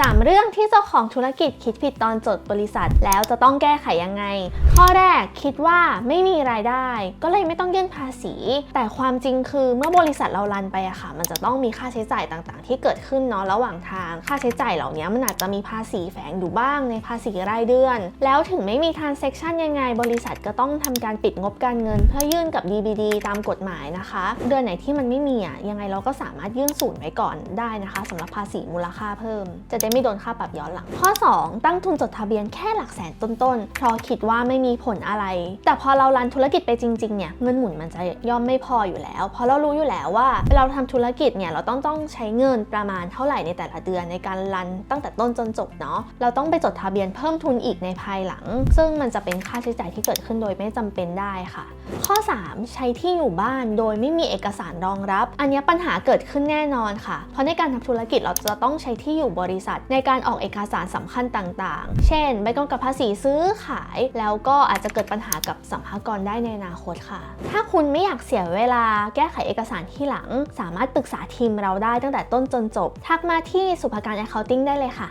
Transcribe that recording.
3 เรื่องที่เจ้าของธุรกิจคิดผิดตอนจดบริษัทแล้วจะต้องแก้ไขยังไง ข้อแรกคิดว่าไม่มีรายได้ ก็เลยไม่ต้องยื่นภาษี แต่ความจริงคือเมื่อบริษัทเรารันไปอะค่ะ มันจะต้องมีค่าใช้จ่ายต่างๆ ที่เกิดขึ้นเนาะระหว่างทาง ค่าใช้จ่ายเหล่านี้มันอาจจะมีภาษีแฝงอยู่บ้างในภาษีรายเดือน แล้วถึงไม่มี transaction ยังไง บริษัทก็ต้องทำการปิดงบการเงิน เพื่อยื่นกับ DBD ตามกฎหมายนะคะ เดือนไหนที่มันไม่มีอะยังไงเราก็สามารถยื่นศูนย์ไว้ก่อนได้นะคะสำหรับภาษีมูลค่าเพิ่มจะได้ไม่โดนค่าปรับย้อนหลัง ข้อ 2 ตั้งทุนจดทะเบียนแค่หลักแสนต้นๆเพราะคิดว่าไม่มีผลอะไร แต่พอเรารันธุรกิจไปจริงๆเนี่ยเงินหมุนมันจะย่อมไม่พออยู่แล้ว เพราะเรารู้อยู่แล้วว่าเวลาเราทำธุรกิจเนี่ยเราต้องต้องใช้เงินประมาณเท่าไหร่ในแต่ละเดือนในการรันตั้งแต่ต้นจนจบเนาะเราต้องไปจดทะเบียนเพิ่มทุนอีกในภายหลัง ซึ่งมันจะเป็นค่าใช้จ่ายที่เกิดขึ้นโดยไม่จำเป็นได้ค่ะ ข้อ 3 ใช้ที่อยู่บ้านโดยไม่มีเอกสารรองรับ อันนี้ปัญหาเกิดขึ้นแน่นอนค่ะ เพราะในการทำธุรกิจเราจะต้องใช้ที่อยู่บริษัทในการออกเอกสารสำคัญต่างๆ เช่น ใบกำกับภาษีซื้อขาย แล้วก็อาจจะเกิดปัญหากับสัมภากรได้ในอนาคตค่ะ ถ้าคุณไม่อยากเสียเวลาแก้ไขเอกสารที่หลัง สามารถปรึกษาทีมเราได้ตั้งแต่ต้นจนจบ ทักมาที่สุภการ accounting ได้เลยค่ะ